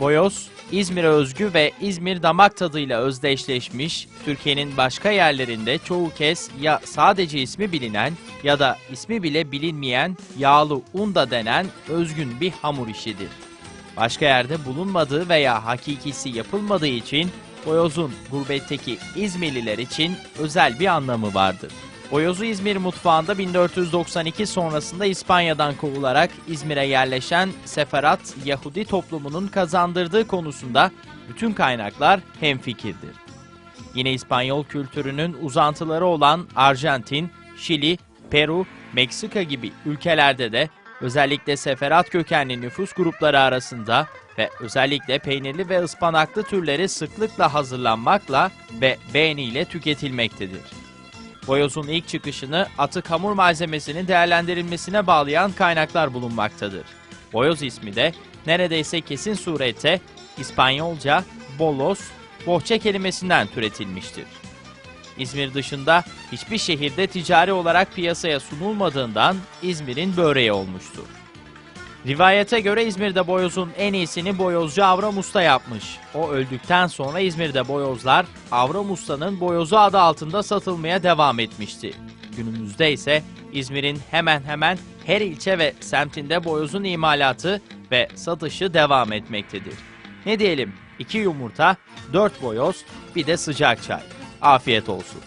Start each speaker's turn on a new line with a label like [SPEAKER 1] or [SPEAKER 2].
[SPEAKER 1] Boyoz, İzmir'e özgü ve İzmir damak tadıyla özdeşleşmiş, Türkiye'nin başka yerlerinde çoğu kez ya sadece ismi bilinen ya da ismi bile bilinmeyen yağlı unda denen özgün bir hamur işidir. Başka yerde bulunmadığı veya hakikisi yapılmadığı için boyozun gurbetteki İzmirliler için özel bir anlamı vardır. Boyozu İzmir mutfağında 1492 sonrasında İspanya'dan kovularak İzmir'e yerleşen Seferat Yahudi toplumunun kazandırdığı konusunda bütün kaynaklar hemfikirdir. Yine İspanyol kültürünün uzantıları olan Arjantin, Şili, Peru, Meksika gibi ülkelerde de özellikle seferat kökenli nüfus grupları arasında ve özellikle peynirli ve ıspanaklı türleri sıklıkla hazırlanmakla ve beğeniyle tüketilmektedir. Boyozun ilk çıkışını atık hamur malzemesinin değerlendirilmesine bağlayan kaynaklar bulunmaktadır. Boyoz ismi de neredeyse kesin surette İspanyolca bolos, bohça kelimesinden türetilmiştir. İzmir dışında hiçbir şehirde ticari olarak piyasaya sunulmadığından İzmir'in böreği olmuştur. Rivayete göre İzmir'de boyozun en iyisini boyozcu Avram Usta yapmış. O öldükten sonra İzmir'de boyozlar Avram Usta'nın boyozu adı altında satılmaya devam etmişti. Günümüzde ise İzmir'in hemen hemen her ilçe ve semtinde boyozun imalatı ve satışı devam etmektedir. Ne diyelim? İki yumurta, dört boyoz, bir de sıcak çay. Afiyet olsun.